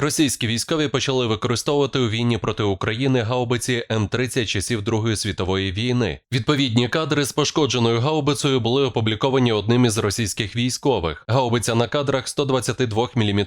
Російські військові почали використовувати у війні проти України гаубиці М-30 часів Другої світової війни. Відповідні кадри з пошкодженою гаубицею були опубліковані одним із російських військових. Гаубиця на кадрах 122 мм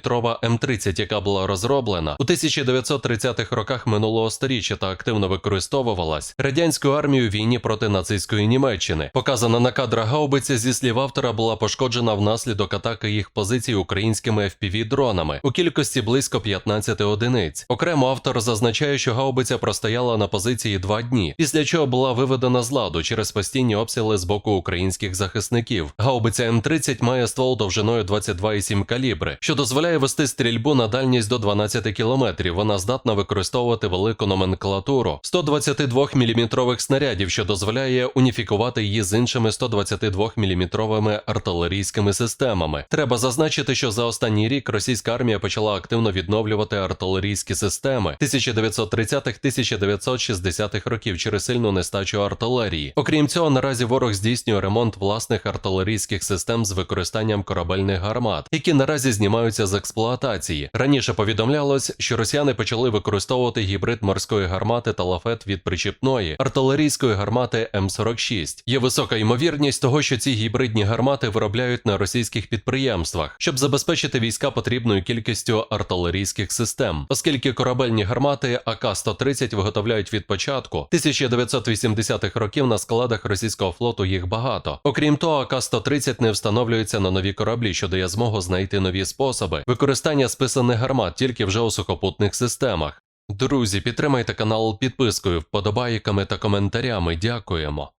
М-30, яка була розроблена у 1930-х роках минулого століття та активно використовувалась радянською армією війні проти нацистської Німеччини. Показана на кадрах гаубиця зі слів автора була пошкоджена внаслідок атаки їх позицій українськими FPV-дронами у кількості близько 15 одиниць. Окремо автор зазначає, що гаубиця простояла на позиції два дні, після чого була виведена з ладу через постійні обстріли з боку українських захисників. Гаубиця М30 має ствол довжиною 22,7 калібри, що дозволяє вести стрільбу на дальність до 12 кілометрів. Вона здатна використовувати велику номенклатуру 122 мм снарядів, що дозволяє уніфікувати її з іншими 122 мм артилерійськими системами. Треба зазначити, що за останній рік російська армія почала активно відновлювати артилерійські системи 1930-1960-х років через сильну нестачу артилерії. Окрім цього, наразі ворог здійснює ремонт власних артилерійських систем з використанням корабельних гармат, які наразі знімаються з експлуатації. Раніше повідомлялось, що росіяни почали використовувати гібрид морської гармати та лафет від причіпної артилерійської гармати М46. Є висока ймовірність того, що ці гібридні гармати виробляють на російських підприємствах, щоб забезпечити війська потрібною кількістю артилерійських систем, оскільки корабельні гармати АК-130 виготовляють від початку 1980-х років на складах російського флоту їх багато. Окрім того, АК-130 не встановлюється на нові кораблі, що дає змогу знайти нові способи використання списаних гармат тільки вже у сухопутних системах. Друзі, підтримайте канал підпискою, вподобайками та коментарями. Дякуємо.